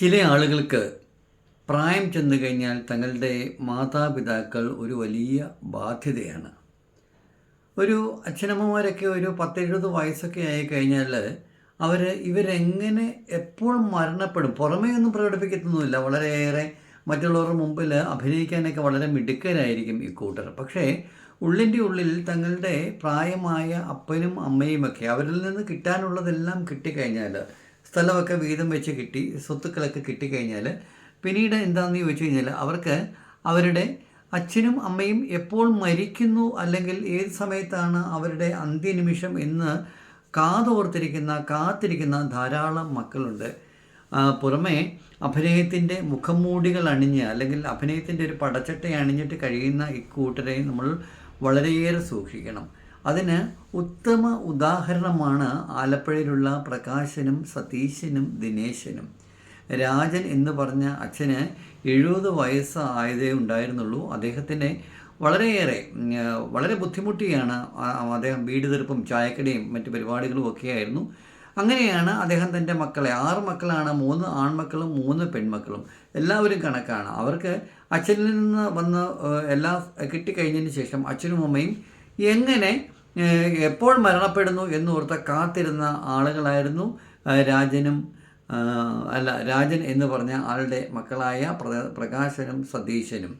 ചില ആളുകൾക്ക് പ്രായം ചെന്നു കഴിഞ്ഞാൽ തങ്ങളുടെ മാതാപിതാക്കൾ ഒരു വലിയ ബാധ്യതയാണ്. ഒരു അച്ഛനമ്മമാരൊക്കെ ഒരു പത്തെഴുപത് വയസ്സൊക്കെ ആയി കഴിഞ്ഞാൽ അവർ ഇവരെങ്ങനെ എപ്പോഴും മരണപ്പെടും? പുറമേ ഒന്നും പ്രകടിപ്പിക്കത്തൊന്നുമില്ല. വളരെയേറെ മറ്റുള്ളവരുടെ മുമ്പിൽ അഭിനയിക്കാനൊക്കെ വളരെ മിടുക്കരായിരിക്കും ഈ കൂട്ടർ. പക്ഷേ ഉള്ളിന്റെ ഉള്ളിൽ തങ്ങളുടെ പ്രായമായ അപ്പനും അമ്മയുമൊക്കെ അവരിൽ നിന്ന് കിട്ടാനുള്ളതെല്ലാം കിട്ടിക്കഴിഞ്ഞാൽ സ്ഥലമൊക്കെ വീതം വെച്ച് കിട്ടി സ്വത്തുക്കളൊക്കെ കിട്ടിക്കഴിഞ്ഞാൽ പിന്നീട് എന്താണെന്ന് ചോദിച്ചു കഴിഞ്ഞാൽ അവർക്ക് അവരുടെ അച്ഛനും അമ്മയും എപ്പോൾ മരിക്കുന്നു അല്ലെങ്കിൽ ഏത് സമയത്താണ് അവരുടെ അന്ത്യനിമിഷം എന്ന് കാതോർത്തിരിക്കുന്ന കാത്തിരിക്കുന്ന ധാരാളം മക്കളുണ്ട്. പുറമേ അഭിനയത്തിന്റെ മുഖംമൂടികൾ അണിഞ്ഞ് അല്ലെങ്കിൽ അഭിനയത്തിന്റെ ഒരു പടച്ചട്ട അണിഞ്ഞിട്ട് കഴിയുന്ന ഇക്കൂട്ടരെ നമ്മൾ വളരെയേറെ സൂക്ഷിക്കണം. അതിന് ഉത്തമ ഉദാഹരണമാണ് ആലപ്പുഴയിലുള്ള പ്രകാശനും സതീശനും ദിനേശനും. രാജൻ എന്ന് പറഞ്ഞ അച്ഛന് എഴുപത് വയസ്സ് ആയതേ ഉണ്ടായിരുന്നുള്ളൂ. അദ്ദേഹത്തിന്റെ വളരെയേറെ വളരെ ബുദ്ധിമുട്ടിയാണ് അദ്ദേഹം വീട് തീർപ്പും ചായക്കടയും മറ്റ് പരിപാടികളും ഒക്കെയായിരുന്നു. അങ്ങനെയാണ് അദ്ദേഹം തന്റെ മക്കളെ ആറ് മക്കളാണ് മൂന്ന് ആൺമക്കളും മൂന്ന് പെൺമക്കളും. എല്ലാവരും കണക്കാണ്. അവർക്ക് അച്ഛനിൽ നിന്ന് വന്ന് എല്ലാ കിട്ടിക്കഴിഞ്ഞതിന് ശേഷം അച്ഛനും അമ്മയും എങ്ങനെ എപ്പോൾ മരണപ്പെടുന്നു എന്ന് എന്നോർത്ത് കാത്തിരുന്ന ആളുകളായിരുന്നു രാജനും അല്ല രാജൻ എന്ന് പറഞ്ഞ ആളുടെ മക്കളായ പ്ര- പ്രകാശനും സതീശനും.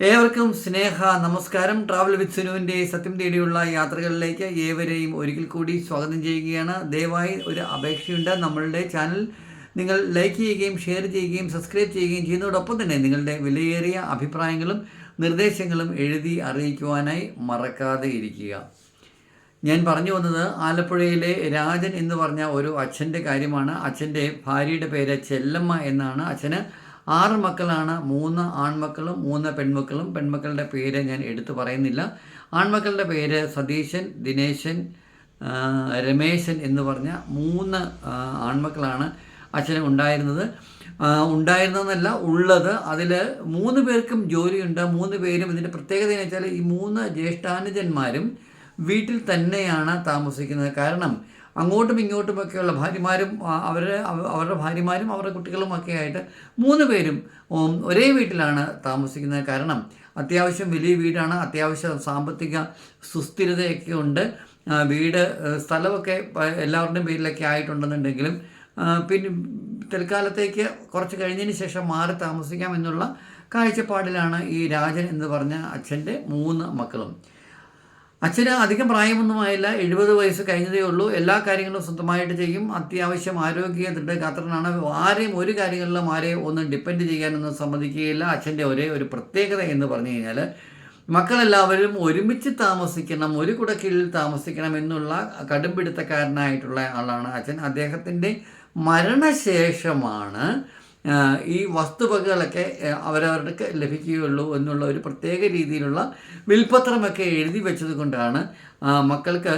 ഏവർക്കും സ്നേഹ നമസ്കാരം. ട്രാവൽ വിത്ത് സുനുവിന്റെ സത്യം തേടിയുള്ള യാത്രകളിലേക്ക് ഏവരെയും ഒരിക്കൽ കൂടി സ്വാഗതം ചെയ്യുകയാണ്. ദയവായി ഒരു അപേക്ഷയുണ്ട്. നമ്മളുടെ ചാനൽ നിങ്ങൾ ലൈക്ക് ചെയ്യുകയും ഷെയർ ചെയ്യുകയും സബ്സ്ക്രൈബ് ചെയ്യുകയും ചെയ്യുന്നതോടൊപ്പം തന്നെ നിങ്ങളുടെ വിലയേറിയ അഭിപ്രായങ്ങളും നിർദ്ദേശങ്ങളും എഴുതി അറിയിക്കുവാനായി മറക്കാതെ ഇരിക്കുക. ഞാൻ പറഞ്ഞു വന്നത് ആലപ്പുഴയിലെ രാജൻ എന്ന് പറഞ്ഞ ഒരു അച്ഛന്റെ കാര്യമാണ്. അച്ഛന്റെ ഭാര്യയുടെ പേര് ചെല്ലമ്മ എന്നാണ്. അച്ഛന് ആറ് മക്കളാണ്. മൂന്ന് ആൺമക്കളും മൂന്ന് പെൺമക്കളും. പെൺമക്കളുടെ പേര് ഞാൻ എടുത്തു പറയുന്നില്ല. ആൺമക്കളുടെ പേര് സതീശൻ ദിനേശൻ രമേശൻ എന്ന് പറഞ്ഞ മൂന്ന് ആൺമക്കളാണ് അച്ഛന് ഉണ്ടായിരുന്നത്. ഉണ്ടായിരുന്നതെന്നല്ല ഉള്ളത്. അതിൽ മൂന്ന് പേർക്കും ജോലിയുണ്ട്. മൂന്ന് പേരും ഇതിന്റെ പ്രത്യേകത എന്ന് വെച്ചാൽ ഈ മൂന്ന് ജ്യേഷ്ഠാനുജന്മാരും വീട്ടിൽ തന്നെയാണ് താമസിക്കുന്നത്. കാരണം അങ്ങോട്ടും ഇങ്ങോട്ടുമൊക്കെയുള്ള ഭാര്യമാരും അവർ അവരുടെ ഭാര്യമാരും അവരുടെ കുട്ടികളുമൊക്കെ ആയിട്ട് മൂന്ന് പേരും ഒരേ വീട്ടിലാണ് താമസിക്കുന്നത്. കാരണം അത്യാവശ്യം വലിയ വീടാണ്. അത്യാവശ്യം സാമ്പത്തിക സുസ്ഥിരതയൊക്കെ ഉണ്ട്. വീട് സ്ഥലമൊക്കെ എല്ലാവരുടെയും പേരിലൊക്കെ ആയിട്ടുണ്ടെന്നുണ്ടെങ്കിലും പിന്നെ തൽക്കാലത്തേക്ക് കുറച്ച് കഴിഞ്ഞതിന് ശേഷം മാറി താമസിക്കാം എന്നുള്ള കാഴ്ചപ്പാടിലാണ് ഈ രാജൻ എന്ന് പറഞ്ഞ അച്ഛന്റെ മൂന്ന് മക്കളും. അച്ഛന് അധികം പ്രായമൊന്നുമായില്ല എഴുപത് വയസ്സ് കഴിഞ്ഞതേ ഉള്ളൂ. എല്ലാ കാര്യങ്ങളും സ്വന്തമായിട്ട് ചെയ്യും. അത്യാവശ്യം ആരോഗ്യ ദൃഢഗാത്രനാണ്. ആരെയും ഒരു കാര്യങ്ങളിലും ആരെയും ഒന്നും ഡിപ്പെൻഡ് ചെയ്യാനൊന്നും സമ്മതിക്കുകയില്ല. അച്ഛന്റെ ഒരേ ഒരു പ്രത്യേകത എന്ന് പറഞ്ഞു കഴിഞ്ഞാൽ മക്കളെല്ലാവരും ഒരുമിച്ച് താമസിക്കണം ഒരു കുടക്കീഴിൽ താമസിക്കണം എന്നുള്ള കടുംപിടുത്തക്കാരനായിട്ടുള്ള ആളാണ് അച്ഛൻ. അദ്ദേഹത്തിന്റെ മരണശേഷമാണ് ഈ വസ്തുവകകളൊക്കെ അവരവർക്ക് ലഭിക്കുകയുള്ളൂ എന്നുള്ള ഒരു പ്രത്യേക രീതിയിലുള്ള വിൽപ്പത്രമൊക്കെ എഴുതി വെച്ചത് കൊണ്ടാണ് മക്കൾക്ക്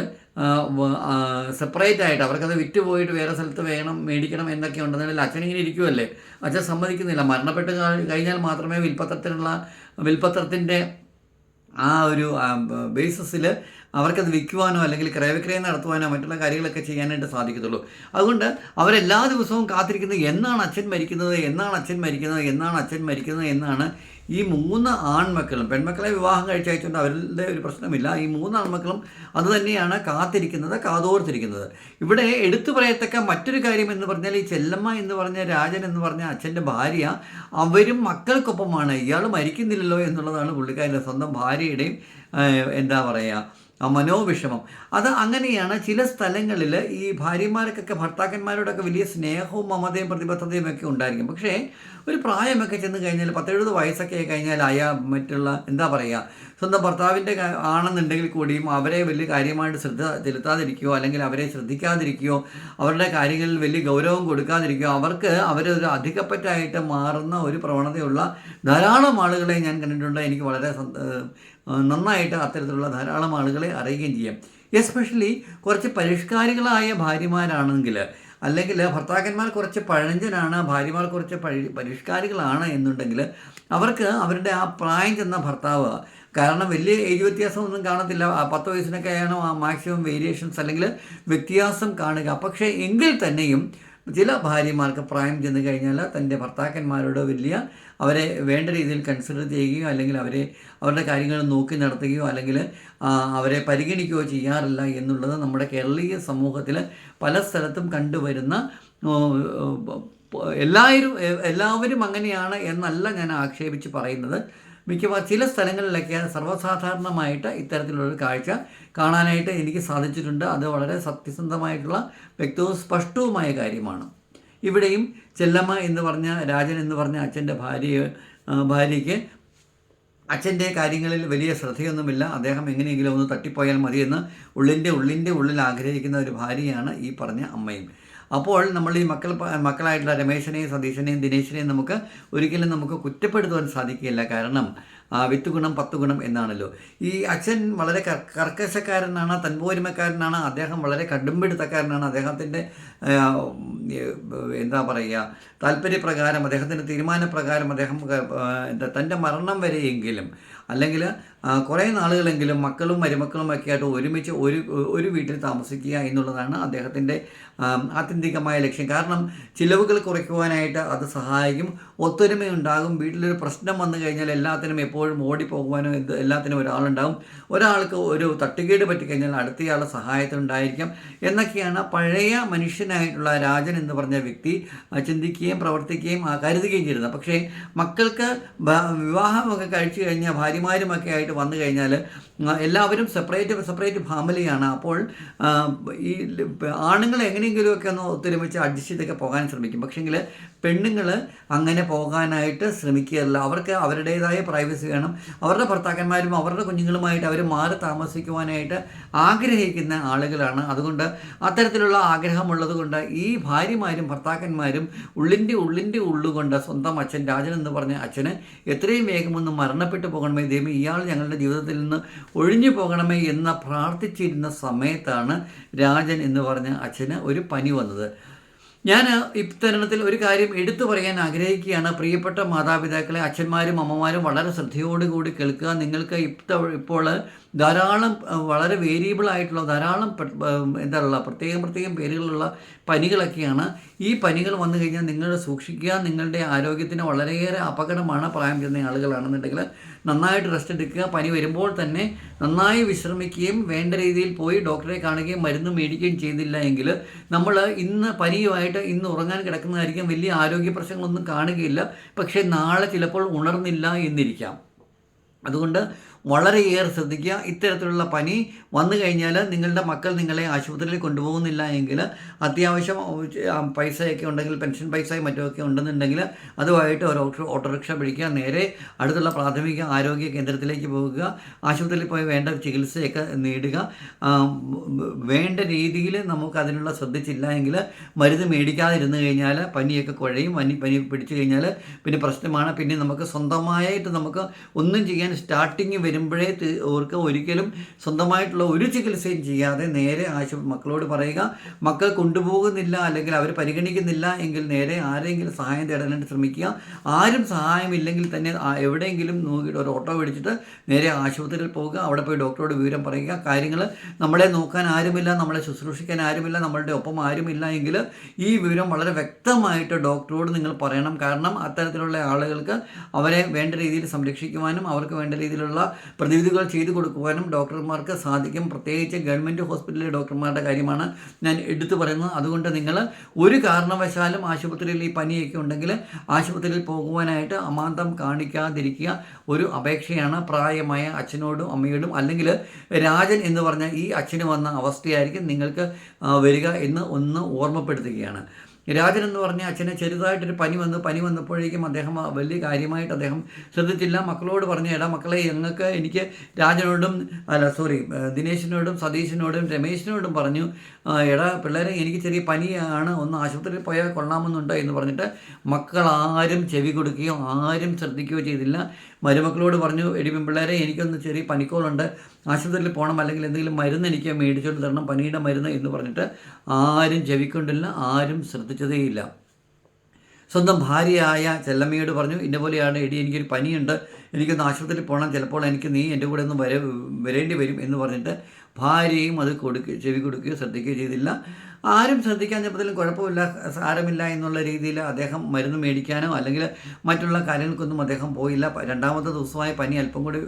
സെപ്പറേറ്റ് ആയിട്ട് അവർക്കത് വിറ്റ് പോയിട്ട് വേറെ സ്ഥലത്ത് വേണം മേടിക്കണം എന്നൊക്കെ ഉണ്ടെന്നുണ്ടെങ്കിൽ അച്ഛനിങ്ങനെ ഇരിക്കുമല്ലേ അച്ഛൻ സമ്മതിക്കുന്നില്ല. മരണപ്പെട്ട് കഴിഞ്ഞാൽ മാത്രമേ വിൽപ്പത്രത്തിനുള്ള വിൽപ്പത്രത്തിന്റെ ആ ഒരു ബേസിസിൽ അവർക്കത് വിൽക്കുവാനോ അല്ലെങ്കിൽ ക്രയവിക്രയം നടത്തുവാനോ മറ്റുള്ള കാര്യങ്ങളൊക്കെ ചെയ്യാനായിട്ട് സാധിക്കത്തുള്ളൂ. അതുകൊണ്ട് അവരെല്ലാ ദിവസവും കാത്തിരിക്കുന്നത് എന്നാണ് അച്ഛൻ മരിക്കുന്നത് എന്നാണ് അച്ഛൻ മരിക്കുന്നത് എന്നാണ് അച്ഛൻ മരിക്കുന്നത് എന്നാണ് ഈ മൂന്ന് ആൺമക്കളും പെൺമക്കളെ വിവാഹം കഴിച്ചയച്ചുകൊണ്ട് അവരുടെ ഒരു പ്രശ്നമില്ല. ഈ മൂന്ന് ആൺമക്കളും അത് തന്നെയാണ് കാത്തിരിക്കുന്നത് കാതോർത്തിരിക്കുന്നത്. ഇവിടെ എടുത്തു പറയത്തക്ക മറ്റൊരു കാര്യം എന്ന് പറഞ്ഞാൽ ഈ ചെല്ലമ്മ എന്ന് പറഞ്ഞ രാജൻ എന്ന് പറഞ്ഞ അച്ഛന്റെ ഭാര്യ അവരും മക്കൾക്കൊപ്പമാണ്. ഇയാൾ മരിക്കുന്നില്ലല്ലോ എന്നുള്ളതാണ് പുള്ളിക്കാരന്റെ സ്വന്തം ഭാര്യയുടെയും എന്താ പറയുക മനോവിഷമം. അത് അങ്ങനെയാണ് ചില സ്ഥലങ്ങളിൽ ഈ ഭാര്യമാർക്കൊക്കെ ഭർത്താക്കന്മാരോടൊക്കെ വലിയ സ്നേഹവും മമതയും പ്രതിബദ്ധതയും ഒക്കെ ഉണ്ടായിരിക്കും. പക്ഷേ ഒരു പ്രായമൊക്കെ ചെന്ന് കഴിഞ്ഞാൽ പത്തെഴുപത് വയസ്സൊക്കെ കഴിഞ്ഞാൽ അയാ മറ്റുള്ള എന്താ പറയുക സ്വന്തം ഭർത്താവിന്റെ ആണെന്നുണ്ടെങ്കിൽ കൂടിയും അവരെ വലിയ കാര്യമായിട്ട് ശ്രദ്ധ ചെലുത്താതിരിക്കുകയോ അല്ലെങ്കിൽ അവരെ ശ്രദ്ധിക്കാതിരിക്കുകയോ അവരുടെ കാര്യങ്ങളിൽ വലിയ ഗൗരവം കൊടുക്കാതിരിക്കുകയോ അവർക്ക് അവരൊരു അധികപ്പറ്റായിട്ട് മാറുന്ന ഒരു പ്രവണതയുള്ള ധാരാളം ആളുകളെ ഞാൻ കണ്ടിട്ടുണ്ട്. എനിക്ക് വളരെ നന്നായിട്ട് അത്തരത്തിലുള്ള ധാരാളം ആളുകളെ അറിയുകയും ചെയ്യാം. എസ്പെഷ്യലി കുറച്ച് പരിഷ്കാരികളായ ഭാര്യമാരാണെങ്കിൽ അല്ലെങ്കിൽ ഭർത്താക്കന്മാർ കുറച്ച് പഴഞ്ചനാണ് ഭാര്യമാർ കുറച്ച് പരിഷ്കാരികളാണ് എന്നുണ്ടെങ്കിൽ അവർക്ക് അവരുടെ ആ പ്രായം ചെന്ന ഭർത്താവ് കാരണം വലിയ ഏജ് വ്യത്യാസമൊന്നും കാണത്തില്ല. പത്ത് വയസ്സിനൊക്കെയാണ് ആ മാക്സിമം വേരിയേഷൻസ് അല്ലെങ്കിൽ വ്യത്യാസം കാണുക. പക്ഷേ എങ്കിൽ തന്നെയും ചില ഭാര്യമാർക്ക് പ്രായം ചെന്ന് കഴിഞ്ഞാൽ തന്റെ ഭർത്താക്കന്മാരോട് വലിയ അവരെ വേണ്ട രീതിയിൽ കൺസിഡർ ചെയ്യുകയോ അല്ലെങ്കിൽ അവരെ അവരുടെ കാര്യങ്ങൾ നോക്കി നടത്തുകയോ അല്ലെങ്കിൽ അവരെ പരിഗണിക്കുകയോ ചെയ്യാറില്ല എന്നുള്ളത് നമ്മുടെ കേരളീയ സമൂഹത്തിൽ പല സ്ഥലത്തും കണ്ടുവരുന്ന എല്ലാവരും എല്ലാവരും അങ്ങനെയാണ് എന്നല്ല ഞാൻ ആക്ഷേപിച്ച് പറയുന്നത്. മിക്കവാറും ചില സ്ഥലങ്ങളിലൊക്കെ സർവസാധാരണമായിട്ട് ഇത്തരത്തിലുള്ളൊരു കാഴ്ച കാണാനായിട്ട് എനിക്ക് സാധിച്ചിട്ടുണ്ട്. അത് വളരെ സത്യസന്ധമായിട്ടുള്ള വ്യക്തവും സ്പഷ്ടവുമായ കാര്യമാണ്. ഇവിടെയും ചെല്ലമ്മ എന്ന് പറഞ്ഞ രാജൻ എന്ന് പറഞ്ഞ അച്ഛന്റെ ഭാര്യ ഭാര്യയ്ക്ക് അച്ഛന്റെ കാര്യങ്ങളിൽ വലിയ ശ്രദ്ധയൊന്നുമില്ല. അദ്ദേഹം എങ്ങനെയെങ്കിലും ഒന്ന് തട്ടിപ്പോയാൽ മതിയെന്ന് ഉള്ളിന്റെ ഉള്ളിന്റെ ഉള്ളിൽ ആഗ്രഹിക്കുന്ന ഒരു ഭാര്യയാണ് ഈ പറഞ്ഞ അമ്മയും. അപ്പോൾ നമ്മൾ ഈ മക്കൾ മക്കളായിട്ടുള്ള രമേശനെയും സതീശനെയും ദിനേശിനെയും നമുക്ക് ഒരിക്കലും നമുക്ക് കുറ്റപ്പെടുത്തുവാൻ സാധിക്കില്ല കാരണം വിത്ത് ഗുണം പത്ത് ഗുണം എന്നാണല്ലോ. ഈ അച്ഛൻ വളരെ കർ കർക്കശക്കാരനാണ് തൻപോരിമക്കാരനാണ് അദ്ദേഹം വളരെ കടുംപിടുത്തക്കാരനാണ് അദ്ദേഹത്തിന്റെ എന്താ പറയുക താല്പര്യപ്രകാരം അദ്ദേഹത്തിന്റെ തീരുമാനപ്രകാരം അദ്ദേഹം തന്റെ മരണം വരെയെങ്കിലും അല്ലെങ്കിൽ കുറേ നാളുകളെങ്കിലും മക്കളും മരുമക്കളും ഒക്കെ ആയിട്ട് ഒരുമിച്ച് ഒരു ഒരു വീട്ടിൽ താമസിക്കുക എന്നുള്ളതാണ് അദ്ദേഹത്തിന്റെ ആത്യന്തികമായ ലക്ഷ്യം. കാരണം ചിലവുകൾ കുറയ്ക്കുവാനായിട്ട് അത് സഹായിക്കും. ഒത്തൊരുമയുണ്ടാകും വീട്ടിലൊരു പ്രശ്നം വന്നു കഴിഞ്ഞാൽ എല്ലാത്തിനും എപ്പോഴും ഓടിപ്പോകുവാനോ എന്ത് എല്ലാത്തിനും ഒരാളുണ്ടാകും. ഒരാൾക്ക് ഒരു തട്ടുകേട് പറ്റിക്കഴിഞ്ഞാൽ അടുത്തയാളുടെ സഹായത്തിനുണ്ടായിരിക്കാം എന്നൊക്കെയാണ് പഴയ മനുഷ്യനായിട്ടുള്ള രാജൻ എന്ന് പറഞ്ഞ വ്യക്തി ചിന്തിക്കുകയും പ്രവർത്തിക്കുകയും കരുതുകയും ചെയ്തിരുന്നത്. പക്ഷേ മക്കൾക്ക് വിവാഹമൊക്കെ കഴിച്ചു കഴിഞ്ഞാൽ ഭാര്യമാരുമൊക്കെ ആയിട്ട് വന്നു കഴിഞ്ഞാൽ എല്ലാവരും സെപ്പറേറ്റ് സെപ്പറേറ്റ് ഫാമിലിയാണ് അപ്പോൾ ഈ ആണുങ്ങൾ എങ്ങനെയെങ്കിലുമൊക്കെ ഒന്ന് ഒത്തൊരുമിച്ച് അഡ്ജസ്റ്റ് ചെയ്തൊക്കെ പോകാൻ ശ്രമിക്കും. പക്ഷേങ്കിൽ പെണ്ണുങ്ങൾ അങ്ങനെ പോകാനായിട്ട് ശ്രമിക്കുകയല്ല. അവർക്ക് അവരുടേതായ പ്രൈവസി വേണം. അവരുടെ ഭർത്താക്കന്മാരും അവരുടെ കുഞ്ഞുങ്ങളുമായിട്ട് അവർ മാറി താമസിക്കുവാനായിട്ട് ആഗ്രഹിക്കുന്ന ആളുകളാണ്. അതുകൊണ്ട് അത്തരത്തിലുള്ള ആഗ്രഹമുള്ളത് കൊണ്ട് ഈ ഭാര്യമാരും ഭർത്താക്കന്മാരും ഉള്ളിന്റെ ഉള്ളിന്റെ ഉള്ളുകൊണ്ട് സ്വന്തം അച്ഛൻ രാജൻ എന്ന് പറഞ്ഞ അച്ഛന് എത്രയും വേഗം ഒന്ന് മരണപ്പെട്ടു പോകണമേ ദൈവം ഇയാൾ ഞങ്ങളുടെ ജീവിതത്തിൽ നിന്ന് ഒഴിഞ്ഞു പോകണമേ എന്ന് പ്രാർത്ഥിച്ചിരുന്ന സമയത്താണ് രാജൻ എന്ന് പറഞ്ഞ അച്ഛന് ഒരു പനി വന്നത്. ഞാൻ ഇത്തരണത്തിൽ ഒരു കാര്യം എടുത്തു പറയാൻ ആഗ്രഹിക്കുകയാണ്. പ്രിയപ്പെട്ട മാതാപിതാക്കളെ അച്ഛന്മാരും അമ്മമാരും വളരെ ശ്രദ്ധയോടുകൂടി കേൾക്കുക. നിങ്ങൾക്ക് ഇപ്പ ഇപ്പോൾ ധാരാളം വളരെ വേരിയബിൾ ആയിട്ടുള്ള ധാരാളം എന്താ പറയുക പ്രത്യേകം പ്രത്യേകം പേരുകളുള്ള പനികളൊക്കെയാണ് ഈ പനികൾ വന്നു കഴിഞ്ഞാൽ നിങ്ങൾ സൂക്ഷിക്കുക. നിങ്ങളുടെ ആരോഗ്യത്തിന് വളരെയേറെ അപകടമാണ് പ്രായം ചെന്ന ആളുകളാണെന്നുണ്ടെങ്കിൽ നന്നായിട്ട് റെസ്റ്റ് എടുക്കുക. പനി വരുമ്പോൾ തന്നെ നന്നായി വിശ്രമിക്കുകയും വേണ്ട രീതിയിൽ പോയി ഡോക്ടറെ കാണുകയും മരുന്ന് മേടിക്കുകയും ചെയ്തില്ല എങ്കിൽ നമ്മൾ ഇന്ന് പനിയുമായിട്ട് ഇന്ന് ഉറങ്ങാൻ കിടക്കുന്നതായിരിക്കും. വലിയ ആരോഗ്യ പ്രശ്നങ്ങളൊന്നും കാണുകയില്ല. പക്ഷേ നാളെ ചിലപ്പോൾ ഉണർന്നില്ല എന്നിരിക്കാം. അതുകൊണ്ട് വളരെയേറെ ശ്രദ്ധിക്കുക. ഇത്തരത്തിലുള്ള പനി വന്നു കഴിഞ്ഞാൽ നിങ്ങളുടെ മക്കൾ നിങ്ങളെ ആശുപത്രിയിൽ കൊണ്ടുപോകുന്നില്ല എങ്കിൽ അത്യാവശ്യം പൈസയൊക്കെ ഉണ്ടെങ്കിൽ പെൻഷൻ പൈസയും മറ്റുമൊക്കെ ഉണ്ടെന്നുണ്ടെങ്കിൽ അതുമായിട്ട് ഒരു ഓട്ടോറിക്ഷ പിടിക്കുക. നേരെ അടുത്തുള്ള പ്രാഥമിക ആരോഗ്യ കേന്ദ്രത്തിലേക്ക് പോകുക. ആശുപത്രിയിൽ പോയി വേണ്ട ചികിത്സയൊക്കെ നേടുക. വേണ്ട രീതിയിൽ നമുക്ക് അതിനുള്ള ശ്രദ്ധിച്ചില്ല എങ്കിൽ മരുന്ന് മേടിക്കാതിരുന്നു കഴിഞ്ഞാൽ പനിയൊക്കെ കുഴയും. പനി പനി പിടിച്ചു കഴിഞ്ഞാൽ പിന്നെ പ്രശ്നമാണ്. പിന്നെ നമുക്ക് സ്വന്തമായിട്ട് നമുക്ക് ഒന്നും ചെയ്യാൻ സ്റ്റാർട്ടിങ് വരുമ്പോഴേ അവർക്ക് ഒരിക്കലും സ്വന്തമായിട്ടുള്ള ഒരു ചികിത്സയും ചെയ്യാതെ നേരെ ആശുപത്രി മക്കളോട് പറയുക മക്കൾ കൊണ്ടുപോകുന്നില്ല അല്ലെങ്കിൽ അവർ പരിഗണിക്കുന്നില്ല എങ്കിൽ നേരെ ആരെങ്കിലും സഹായം തേടാനായിട്ട് ശ്രമിക്കുക. ആരും സഹായമില്ലെങ്കിൽ തന്നെ എവിടെയെങ്കിലും നോക്കിയിട്ട് ഒരു ഓട്ടോ പിടിച്ചിട്ട് നേരെ ആശുപത്രിയിൽ പോകുക അവിടെ പോയി ഡോക്ടറോട് വിവരം പറയുക. കാര്യങ്ങൾ നമ്മളെ നോക്കാൻ ആരുമില്ല നമ്മളെ ശുശ്രൂഷിക്കാൻ ആരുമില്ല നമ്മളുടെ ഒപ്പം ആരുമില്ല എങ്കിൽ ഈ വിവരം വളരെ വ്യക്തമായിട്ട് ഡോക്ടറോട് നിങ്ങൾ പറയണം. കാരണം അത്തരത്തിലുള്ള ആളുകൾക്ക് അവരെ വേണ്ട രീതിയിൽ സംരക്ഷിക്കുവാനും അവർക്ക് വേണ്ട രീതിയിലുള്ള പ്രതിവിധികൾ ചെയ്തു കൊടുക്കുവാനും ഡോക്ടർമാർക്ക് സാധിക്കും. പ്രത്യേകിച്ച് ഗവൺമെന്റ് ഹോസ്പിറ്റലിലെ ഡോക്ടർമാരുടെ കാര്യമാണ് ഞാൻ എടുത്തു പറയുന്നത്. അതുകൊണ്ട് നിങ്ങൾ ഒരു കാരണവശാലും ആശുപത്രിയിൽ ഈ പനിയൊക്കെ ഉണ്ടെങ്കിൽ ആശുപത്രിയിൽ പോകുവാനായിട്ട് അമാന്തം കാണിക്കാതിരിക്കുക ഒരു അപേക്ഷയാണ്. പ്രായമായ അച്ഛനോടും അമ്മയോടും അല്ലെങ്കിൽ രാജൻ എന്ന് പറഞ്ഞ ഈ അച്ഛന് വന്ന അവസ്ഥയായിരിക്കും നിങ്ങൾക്ക് വരിക എന്ന് ഒന്ന് ഓർമ്മപ്പെടുത്തുകയാണ്. രാജൻ എന്ന് പറഞ്ഞ അച്ഛനെ ചെറുതായിട്ടൊരു പനി വന്നു പനി വന്നപ്പോഴേക്കും അദ്ദേഹം വലിയ കാര്യമായിട്ട് അദ്ദേഹം ശ്രദ്ധിച്ചില്ല. മക്കളോട് പറഞ്ഞു എടാ മക്കളെ ഞങ്ങൾക്ക് എനിക്ക് രാജനോടും അല്ല സോറി ദിനേശിനോടും സതീശിനോടും രമേശിനോടും പറഞ്ഞു "ആ, എടാ പിള്ളേരെ എനിക്ക് ചെറിയ പനിയാണ് ഒന്ന് ആശുപത്രിയിൽ പോയാൽ കൊള്ളാമെന്നുണ്ട്? എന്ന് പറഞ്ഞിട്ട് മക്കൾ ആരും ചെവി കൊടുക്കുകയോ ആരും ശ്രദ്ധിക്കുകയോ ചെയ്തില്ല. മരുമക്കളോട് പറഞ്ഞു എടി പിമ്പിള്ളേരെ എനിക്കൊന്ന് ചെറിയ പനിക്കോളുണ്ട്. ആശുപത്രിയിൽ പോകണം അല്ലെങ്കിൽ എന്തെങ്കിലും മരുന്ന് എനിക്ക് മേടിച്ചുകൊണ്ട് തരണം പനിയുടെ മരുന്ന് എന്ന് പറഞ്ഞിട്ട് ആരും ചെവിക്കൊണ്ടില്ല ആരും ശ്രദ്ധിച്ചതേയില്ല. സ്വന്തം ഭാര്യയായ ചെല്ലമ്മയോട് പറഞ്ഞു ഇന്ന പോലെയാണ് എടി എനിക്കൊരു പനിയുണ്ട്. എനിക്കൊന്ന് ആശുപത്രിയിൽ പോകണം ചിലപ്പോൾ എനിക്ക് നീ എന്റെ കൂടെ ഒന്ന് വര വരേണ്ടി വരും എന്ന് പറഞ്ഞിട്ട് ഭാര്യയും അത് കൊടുക്കുക ചെവി കൊടുക്കുകയോ ശ്രദ്ധിക്കുകയോ ചെയ്തില്ല. ആരും ശ്രദ്ധിക്കാൻ ചെപ്പത്തിലും കുഴപ്പമില്ല സാരമില്ല എന്നുള്ള രീതിയിൽ അദ്ദേഹം മരുന്ന് മേടിക്കാനോ അല്ലെങ്കിൽ മറ്റുള്ള കാര്യങ്ങൾക്കൊന്നും അദ്ദേഹം പോയില്ല. രണ്ടാമത്തെ ദിവസമായി പനി അല്പം കൂടി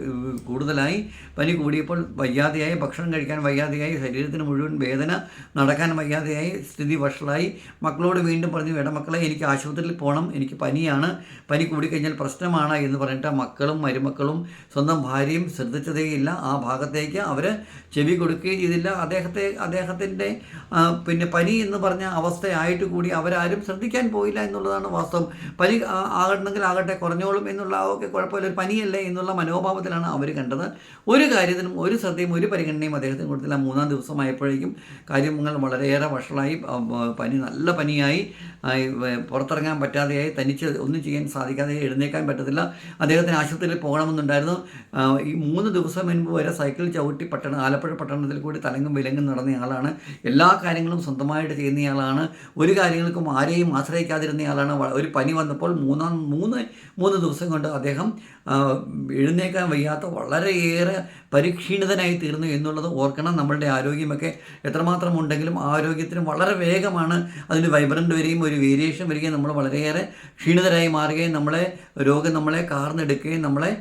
കൂടുതലായി. പനി കൂടിയപ്പോൾ വയ്യാതെയായി ഭക്ഷണം കഴിക്കാൻ വയ്യാതെയായി ശരീരത്തിന് മുഴുവൻ വേദന നടക്കാൻ വയ്യാതെയായി സ്ഥിതി വഷളായി. മക്കളോട് വീണ്ടും പറഞ്ഞു വേണ്ട മക്കളെ എനിക്ക് ആശുപത്രിയിൽ പോകണം എനിക്ക് പനിയാണ്. പനി കൂടിക്കഴിഞ്ഞാൽ പ്രശ്നമാണ് എന്ന് പറഞ്ഞിട്ട് മക്കളും മരുമക്കളും സ്വന്തം ഭാര്യയും ശ്രദ്ധിച്ചതേയില്ല. ആ ഭാഗത്തേക്ക് അവർ ചെവി കൊടുക്കുകയും ചെയ്തില്ല. അദ്ദേഹത്തെ അദ്ദേഹത്തിന്റെ ആ, പിന്നെ പനി എന്ന് പറഞ്ഞ അവസ്ഥയായിട്ട് കൂടി അവരാരും ശ്രദ്ധിക്കാൻ പോയില്ല എന്നുള്ളതാണ് വാസ്തവം. പനി ആകണമെങ്കിൽ ആകട്ടെ കുറഞ്ഞോളും എന്നുള്ള ഒക്കെ കുഴപ്പമില്ല. ഒരു പനിയല്ലേ എന്നുള്ള മനോഭാവത്തിലാണ് അവർ കണ്ടത്. ഒരു കാര്യത്തിനും ഒരു ശ്രദ്ധയും ഒരു പരിഗണനയും അദ്ദേഹത്തിന് കൊടുത്തില്ല. മൂന്നാം ദിവസമായപ്പോഴേക്കും കാര്യങ്ങൾ വളരെയേറെ വഷളായി. പനി നല്ല പനിയായി. പുറത്തിറങ്ങാൻ പറ്റാതെയായി. തനിച്ച് ഒന്നും ചെയ്യാൻ സാധിക്കാതെ എഴുന്നേക്കാൻ പറ്റത്തില്ല. അദ്ദേഹത്തിന് ആശുപത്രിയിൽ പോകണമെന്നുണ്ടായിരുന്നു. ഈ മൂന്ന് ദിവസം മുൻപ് വരെ സൈക്കിൾ ചവിട്ടി പട്ടണം ആലപ്പുഴ പട്ടണത്തിൽ കൂടി തലങ്ങും വിലങ്ങും നടന്നയാളാണ് എല്ലാ കാര്യങ്ങളും സ്വന്തമായിട്ട് ചെയ്യുന്നയാളാണ്. ഒരു കാര്യങ്ങൾക്കും ആരെയും ആശ്രയിക്കാതിരുന്നയാളാണ് ഒരു പനി വന്നപ്പോൾ മൂന്നാം മൂന്ന് മൂന്ന് ദിവസം കൊണ്ട് അദ്ദേഹം എഴുന്നേക്കാൻ വയ്യാത്ത വളരെയേറെ പരിക്ഷീണിതനായി തീർന്നു എന്നുള്ളത് ഓർക്കണം. നമ്മളുടെ ആരോഗ്യമൊക്കെ എത്രമാത്രം ഉണ്ടെങ്കിലും ആരോഗ്യത്തിന് വളരെ വേഗമാണ് അതിന് വൈബ്രന്റ് വരികയും ഒരു വേരിയേഷൻ വരികയും നമ്മൾ വളരെയേറെ ക്ഷീണിതരായി മാറുകയും നമ്മളെ രോഗം നമ്മളെ കാർന്നെടുക്കുകയും നമ്മളെ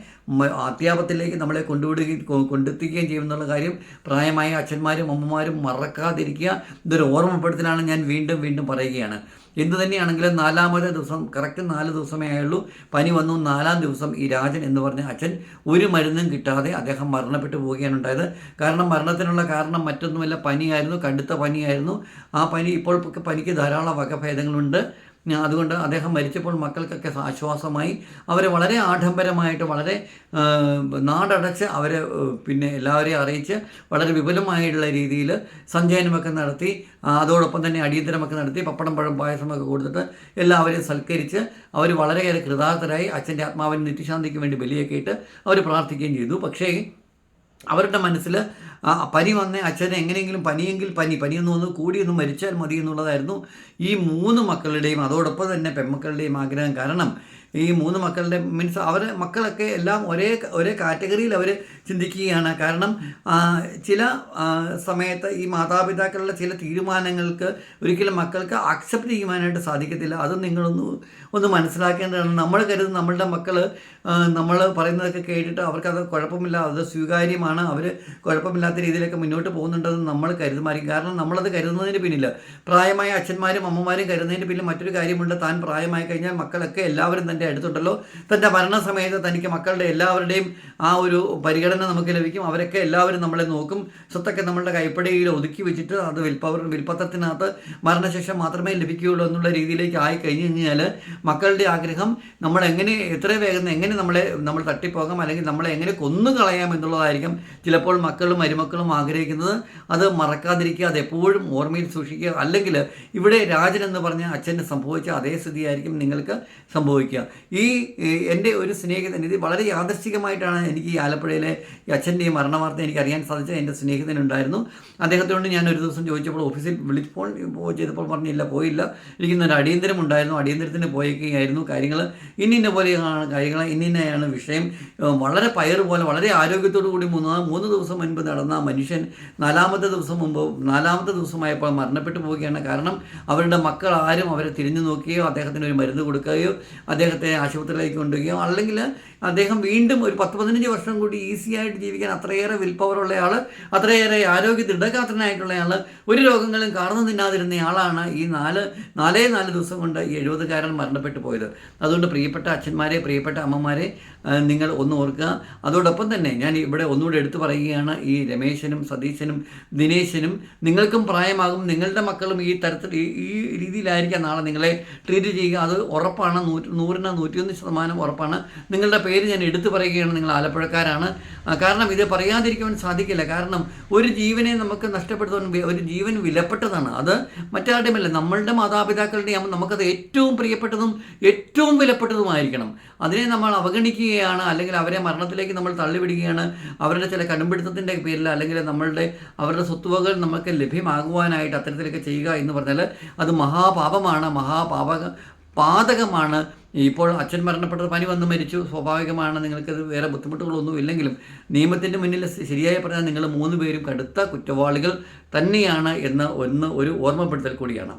അത്യാപത്തിലേക്ക് നമ്മളെ കൊണ്ടുവിടുകയും കൊണ്ടെത്തിക്കുകയും ചെയ്യുമെന്നുള്ള കാര്യം പ്രായമായ അച്ഛന്മാരും അമ്മമാരും മറക്കാതിരിക്കുക. ഇതൊരു ഓർമ്മപ്പെടുത്തലാണ് ഞാൻ വീണ്ടും വീണ്ടും പറയുകയാണ്. എന്തു തന്നെയാണെങ്കിലും നാലാമത്തെ ദിവസം കറക്റ്റ് നാല് ദിവസമേ ആയുള്ളൂ. പനി വന്നു നാലാം ദിവസം ഈ രാജൻ എന്ന് പറഞ്ഞ അച്ഛൻ ഒരു മരുന്നും കിട്ടാതെ അദ്ദേഹം മരണപ്പെട്ടു പോവുകയാണ് ഉണ്ടായത്. കാരണം മരണത്തിനുള്ള കാരണം മറ്റൊന്നുമല്ല പനിയായിരുന്നു കടുത്ത പനിയായിരുന്നു. ആ പനി ഇപ്പോൾ പനിക്ക് ധാരാളം വകഭേദങ്ങളുണ്ട്. അതുകൊണ്ട് അദ്ദേഹം മരിച്ചപ്പോൾ മക്കൾക്കൊക്കെ ആശ്വാസമായി. അവരെ വളരെ ആഡംബരമായിട്ട് വളരെ നാടടച്ച് അവരെ പിന്നെ എല്ലാവരെയും അറിയിച്ച് വളരെ വിപുലമായിട്ടുള്ള രീതിയിൽ സഞ്ചയനമൊക്കെ നടത്തി അതോടൊപ്പം തന്നെ അടിയന്തരമൊക്കെ നടത്തി പപ്പടം പഴം പായസമൊക്കെ കൊടുത്തിട്ട് എല്ലാവരെയും സൽക്കരിച്ച് അവർ വളരെയേറെ കൃതാർത്ഥരായി അച്ഛന്റെ ആത്മാവിന് നിത്യശാന്തിക്ക് വേണ്ടി ബലിയൊക്കെ ഇട്ട് അവർ പ്രാർത്ഥിക്കുകയും ചെയ്തു. പക്ഷേ അവരുടെ മനസ്സിൽ ആ പനി വന്ന അച്ഛനെ എങ്ങനെയെങ്കിലും പനിയെങ്കിൽ പനി പനിയൊന്നും ഒന്ന് കൂടിയൊന്ന് മരിച്ചാൽ മതി എന്നുള്ളതായിരുന്നു ഈ മൂന്ന് മക്കളുടെയും അതോടൊപ്പം തന്നെ പെൺമക്കളുടെയും ആഗ്രഹം. കാരണം ഈ മൂന്ന് മക്കളുടെ മീൻസ് അവർ മക്കളൊക്കെ എല്ലാം ഒരേ ഒരേ കാറ്റഗറിയിൽ അവർ ചിന്തിക്കുകയാണ്. കാരണം ചില സമയത്ത് ഈ മാതാപിതാക്കളുടെ ചില തീരുമാനങ്ങൾക്ക് ഒരിക്കലും മക്കൾക്ക് അക്സെപ്റ്റ് ചെയ്യുവാനായിട്ട് സാധിക്കത്തില്ല. അത് നിങ്ങളൊന്ന് ഒന്ന് മനസ്സിലാക്കേണ്ടതാണ്. നമ്മൾ കരുതുന്ന നമ്മളുടെ മക്കൾ നമ്മൾ പറയുന്നതൊക്കെ കേട്ടിട്ട് അവർക്കത് കുഴപ്പമില്ല അത് സ്വീകാര്യമാണ്. അവർ കുഴപ്പമില്ലാത്ത രീതിയിലൊക്കെ മുന്നോട്ട് പോകുന്നുണ്ടെന്ന് നമ്മൾ കരുതുമായിരിക്കും. കാരണം നമ്മളത് കരുതുന്നതിന് പിന്നിൽ പ്രായമായ അച്ഛന്മാരും അമ്മമാരും കരുതുന്നതിന് പിന്നിൽ മറ്റൊരു കാര്യമുണ്ട്. താൻ പ്രായമായി കഴിഞ്ഞാൽ മക്കളൊക്കെ എല്ലാവരും തന്റെ അടുത്തുണ്ടല്ലോ. തന്റെ മരണസമയത്ത് തനിക്ക് മക്കളുടെ എല്ലാവരുടെയും ആ ഒരു പരിഗണന നമുക്ക് ലഭിക്കും. അവരൊക്കെ എല്ലാവരും നമ്മളെ നോക്കും. സ്വത്തൊക്കെ നമ്മളുടെ കൈപ്പടിയിൽ ഒതുക്കി വെച്ചിട്ട് അത് വിൽപ്പവർ വിൽപ്പത്രത്തിനകത്ത് മരണശേഷം മാത്രമേ ലഭിക്കുകയുള്ളൂ എന്നുള്ള രീതിയിലേക്ക് ആയി കഴിഞ്ഞ് കഴിഞ്ഞാൽ മക്കളുടെ ആഗ്രഹം നമ്മൾ എങ്ങനെ എത്ര വേഗം എങ്ങനെ നമ്മളെ നമ്മൾ തട്ടിപ്പോകാം അല്ലെങ്കിൽ നമ്മളെ എങ്ങനെ കൊന്നു കളയാം എന്നുള്ളതായിരിക്കും ചിലപ്പോൾ മക്കളും മരുമക്കളും ആഗ്രഹിക്കുന്നത്. അത് മറക്കാതിരിക്കുക അത് എപ്പോഴും ഓർമ്മയിൽ സൂക്ഷിക്കുക. അല്ലെങ്കിൽ ഇവിടെ രാജൻ എന്ന് പറഞ്ഞ അച്ഛന് സംഭവിച്ച അതേ സ്ഥിതിയായിരിക്കും നിങ്ങൾക്ക് സംഭവിക്കുക. ഈ എന്റെ ഒരു സ്നേഹിതൻ ഇത് വളരെ യാദർശികമായിട്ടാണ് എനിക്ക് ഈ ആലപ്പുഴയിലെ ഈ അച്ഛന്റെ ഈ മരണവാർത്ത എനിക്ക് അറിയാൻ സാധിച്ചത്. എന്റെ സ്നേഹിതനുണ്ടായിരുന്നു അദ്ദേഹത്തോട് ഞാൻ ഒരു ദിവസം ചോദിച്ചപ്പോൾ ഓഫീസിൽ വിളിച്ച് ഫോൺ ചെയ്തപ്പോൾ പറഞ്ഞില്ല പോയില്ല. എനിക്കിന്നൊരു അടിയന്തരം ഉണ്ടായിരുന്നു അടിയന്തരത്തിന് പോയേക്കുകയായിരുന്നു കാര്യങ്ങൾ. ഇന്നിന്ന പോലെയാണ് കാര്യങ്ങൾ. ഇന്നിന്നയാണ് വിഷയം. വളരെ പയർ പോലെ വളരെ ആരോഗ്യത്തോടു കൂടി മൂന്ന് മൂന്ന് ദിവസം മുൻപ് നടന്ന മനുഷ്യൻ നാലാമത്തെ ദിവസം മുമ്പ് നാലാമത്തെ ദിവസമായപ്പോൾ മരണപ്പെട്ടു പോവുകയാണ്. കാരണം അവരുടെ മക്കൾ ആരും അവരെ തിരിഞ്ഞു നോക്കുകയോ അദ്ദേഹത്തിന് ഒരു മരുന്ന് കൊടുക്കുകയോ അദ്ദേഹത്തെ ആശുപത്രിയിലേക്ക് കൊണ്ടുപോവുകയോ അല്ലെങ്കിൽ അദ്ദേഹം വീണ്ടും ഒരു പത്ത് പതിനഞ്ച് വർഷം കൂടി ഈസി ആയിട്ട് ജീവിക്കാൻ അത്രയേറെ വിൽ പവറുള്ള അത്രയേറെ ആരോഗ്യ ദൃഢഗാത്രനായിട്ടുള്ള ആൾ ഒരു രോഗങ്ങളും കാർന്നു തിന്നാതിരുന്ന ആളാണ് ഈ നാല് നാലേ നാല് ദിവസം കൊണ്ട് ഈ എഴുപതുകാരൻ മരണപ്പെട്ടു പോയത്. അതുകൊണ്ട് പ്രിയപ്പെട്ട അച്ഛന്മാരെ പ്രിയപ്പെട്ട അമ്മമാരെ നിങ്ങൾ ഒന്ന് ഓർക്കുക. അതോടൊപ്പം തന്നെ ഞാൻ ഇവിടെ ഒന്നുകൂടെ എടുത്തു പറയുകയാണ് ഈ രമേശനും സതീശനും ദിനേശനും. നിങ്ങൾക്കും പ്രായമാകും. നിങ്ങളുടെ മക്കളും ഈ തരത്തിൽ ഈ രീതിയിലായിരിക്കാം നാളെ നിങ്ങളെ ട്രീറ്റ് ചെയ്യുക. അത് ഉറപ്പാണ്. നൂറ്റി നൂറിന് നൂറ്റിയൊന്ന് ശതമാനം ഉറപ്പാണ്. നിങ്ങളുടെ പേര് ഞാൻ എടുത്തു പറയുകയാണ്. നിങ്ങൾ ആലപ്പുഴക്കാരാണ്. കാരണം ഇത് പറയാതിരിക്കുവാൻ സാധിക്കില്ല. കാരണം ഒരു ജീവനെ നമുക്ക് നഷ്ടപ്പെടുത്തുവാൻ ഒരു ജീവൻ വിലപ്പെട്ടതാണ്. അത് മറ്റാരുടെയുമല്ല നമ്മളുടെ മാതാപിതാക്കളുടെയും നമുക്കത് ഏറ്റവും പ്രിയപ്പെട്ടതും ഏറ്റവും വിലപ്പെട്ടതുമായിരിക്കണം. അതിനെ നമ്മൾ അവഗണിക്കുകയാണ് അല്ലെങ്കിൽ അവരെ മരണത്തിലേക്ക് നമ്മൾ തള്ളിവിടുകയാണ്. അവരുടെ ചില കടുംപിടുത്തത്തിന്റെ പേരിൽ അല്ലെങ്കിൽ നമ്മളുടെ അവരുടെ സ്വത്തുവകൾ നമുക്ക് ലഭ്യമാകുവാനായിട്ട് അത്തരത്തിലൊക്കെ ചെയ്യുക എന്ന് പറഞ്ഞാൽ അത് മഹാപാപമാണ് മഹാപാപ പാതകമാണ്. ഇപ്പോൾ അച്ഛൻ മരണപ്പെട്ടത് പനി വന്ന് മരിച്ചു. സ്വാഭാവികമാണ് നിങ്ങൾക്കത് വേറെ ബുദ്ധിമുട്ടുകളൊന്നും ഇല്ലെങ്കിലും നിയമത്തിന്റെ മുന്നിൽ ശരിയായി പറഞ്ഞാൽ നിങ്ങൾ മൂന്ന് പേരും കടുത്ത കുറ്റവാളികൾ തന്നെയാണ് എന്ന് ഒന്ന് ഒരു ഓർമ്മപ്പെടുത്തൽ കൂടിയാണ്.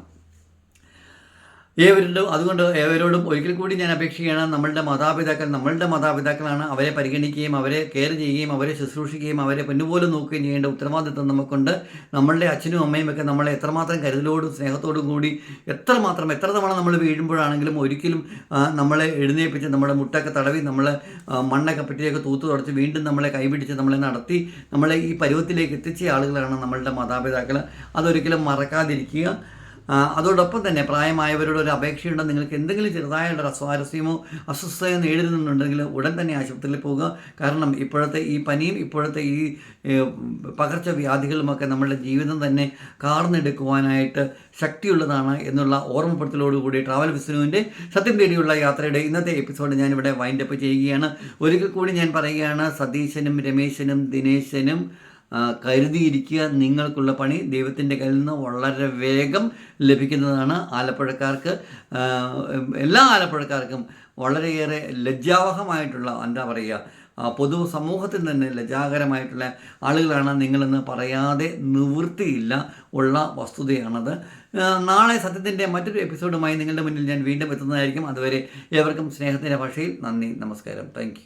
ഏവരോടും അതുകൊണ്ട് ഏവരോടും ഒരിക്കൽ കൂടി ഞാൻ അപേക്ഷിക്കുകയാണ്. നമ്മളുടെ മാതാപിതാക്കൾ നമ്മളുടെ മാതാപിതാക്കളാണ്. അവരെ പരിഗണിക്കുകയും അവരെ കെയർ ചെയ്യുകയും അവരെ ശുശ്രൂഷിക്കുകയും അവരെ പൊന്നുപോലെ നോക്കുകയും ചെയ്യേണ്ട ഉത്തരവാദിത്വം നമുക്കുണ്ട്. നമ്മളുടെ അച്ഛനും അമ്മയും ഒക്കെ നമ്മളെ എത്രമാത്രം കരുതലോടും സ്നേഹത്തോടും കൂടി എത്രമാത്രം എത്ര തവണ നമ്മൾ വീഴുമ്പോഴാണെങ്കിലും ഒരിക്കലും നമ്മളെ എഴുന്നേൽപ്പിച്ച് നമ്മുടെ മുട്ടൊക്കെ തടവി നമ്മൾ മണ്ണൊക്കെ പെട്ടിയൊക്കെ തൂത്തു തുടച്ച് വീണ്ടും നമ്മളെ കൈപിടിച്ച് നമ്മളെ നടത്തി നമ്മളെ ഈ പരുവത്തിലേക്ക് എത്തിച്ച ആളുകളാണ് നമ്മളുടെ മാതാപിതാക്കൾ അതൊരിക്കലും മറക്കാതിരിക്കുക. അതോടൊപ്പം തന്നെ പ്രായമായവരോട് ഒരു അപേക്ഷയുണ്ട്. നിങ്ങൾക്ക് എന്തെങ്കിലും ചെറുതായുള്ള അസ്വാരസ്യമോ അസ്വസ്ഥതയോ നേരിടുന്നുണ്ടെങ്കിൽ ഉടൻ തന്നെ ആശുപത്രിയിൽ പോകുക. കാരണം ഇപ്പോഴത്തെ ഈ പനിയും ഇപ്പോഴത്തെ ഈ പകർച്ചവ്യാധികളുമൊക്കെ നമ്മുടെ ജീവിതം തന്നെ കാർന്നെടുക്കുവാനായിട്ട് ശക്തിയുള്ളതാണ് എന്നുള്ള ഓർമ്മപ്പെടുത്തലോടുകൂടി ട്രാവൽ വിസ്നുവിന്റെ സത്യം തേടിയുള്ള യാത്രയുടെ ഇന്നത്തെ എപ്പിസോഡ് ഞാനിവിടെ വൈൻഡപ്പ് ചെയ്യുകയാണ്. ഒരിക്കൽ കൂടി ഞാൻ പറയുകയാണ് സതീശനും രമേശനും ദിനേശനും കരുതിയിരിക്കുക നിങ്ങൾക്കുള്ള പണി. ദൈവത്തിന്റെ കയ്യിൽ നിന്ന് വളരെ വേഗം ലഭിക്കുന്നതാണ് ആലപ്പുഴക്കാർക്ക്. എല്ലാ ആലപ്പുഴക്കാർക്കും വളരെയേറെ ലജ്ജാവഹമായിട്ടുള്ള എന്താ പറയുക പൊതു സമൂഹത്തിൽ തന്നെ ലജ്ജാകരമായിട്ടുള്ള ആളുകളാണ് നിങ്ങളെന്ന് പറയാതെ നിവൃത്തിയില്ല ഉള്ള വസ്തുതയാണത്. നാളെ സത്യത്തിന്റെ മറ്റൊരു എപ്പിസോഡുമായി നിങ്ങളുടെ മുന്നിൽ ഞാൻ വീണ്ടും എത്തുന്നതായിരിക്കും. അതുവരെ ഏവർക്കും സ്നേഹത്തിന്റെ ഭാഷയിൽ നന്ദി നമസ്കാരം. താങ്ക്